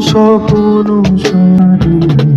স্বপ্ন সারি।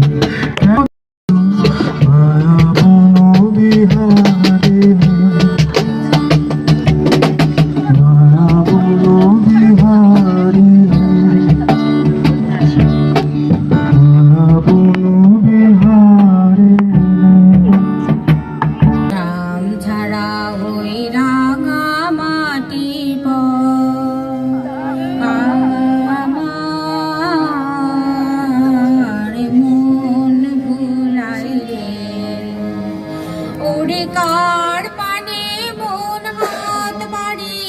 কার পানে মন হাত বাড়ি?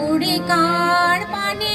উড়ে কার পানে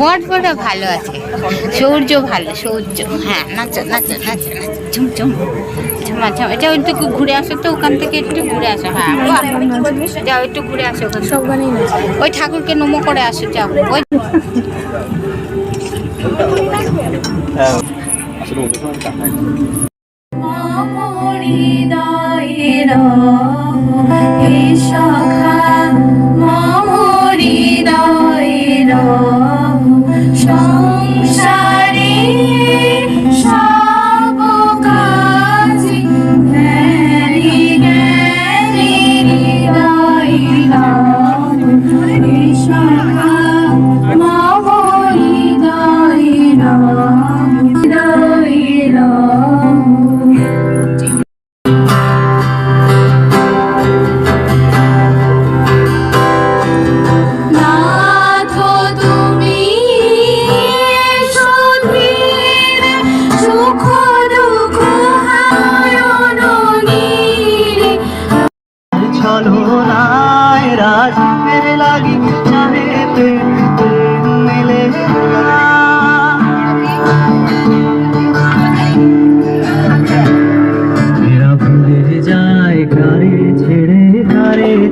বট বড় ভালো আছে। সৌর্য ভালো সৌর্য। হ্যাঁ নাচো নাচো নাচো নাচো। ঝুম ঝুম। ঝুমা ঝুম। এটা একটু ঘুরে আসো তো ওখান থেকে একটু ঘুরে আসো। হ্যাঁ যাও একটু ঘুরে আসো ওখান থেকে। ওই ঠাকুরকে নমো করে আসো যাও। ওই মমরিদায়ের হে সখা মমরিদায়ের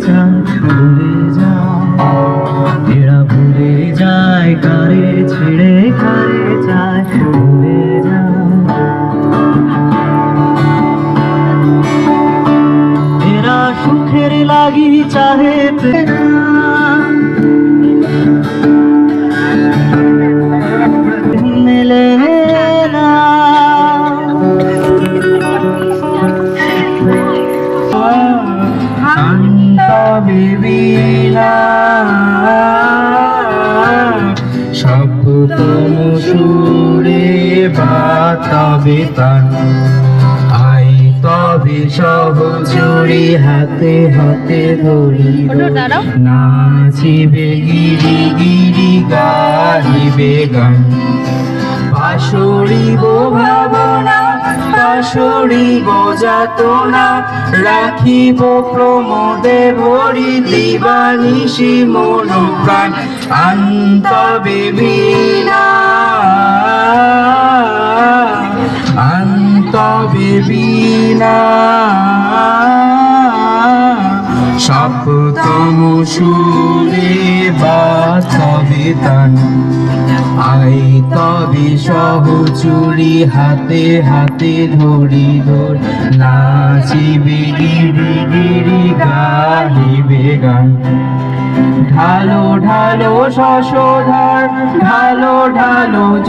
চায় ভুলে যায়। এরা ভুলে যায়, কারে ছেড়ে কারে যায়, ভুলে যায়। এরা সুখের লাগি চাহে বাতাবে তান আই তবে তবে সহচরি হাতে হাতে ধরি। নাচিবে গিরি গিরি গাহিবে গান। পাশরিব ভাবনা পাশরিব যাতনা রাখিব প্রমোদে ভরি দিবানিশি মন প্রাণ আন্তবে সপ্তম সুরে বাস্তবে তান আই তবে সহচুরি হাতে হাতে ধরি ধর নাচিবে গিরি গিরি গাহিবে গান। ঢালো ঢালো শশধর ঢালো ঢালো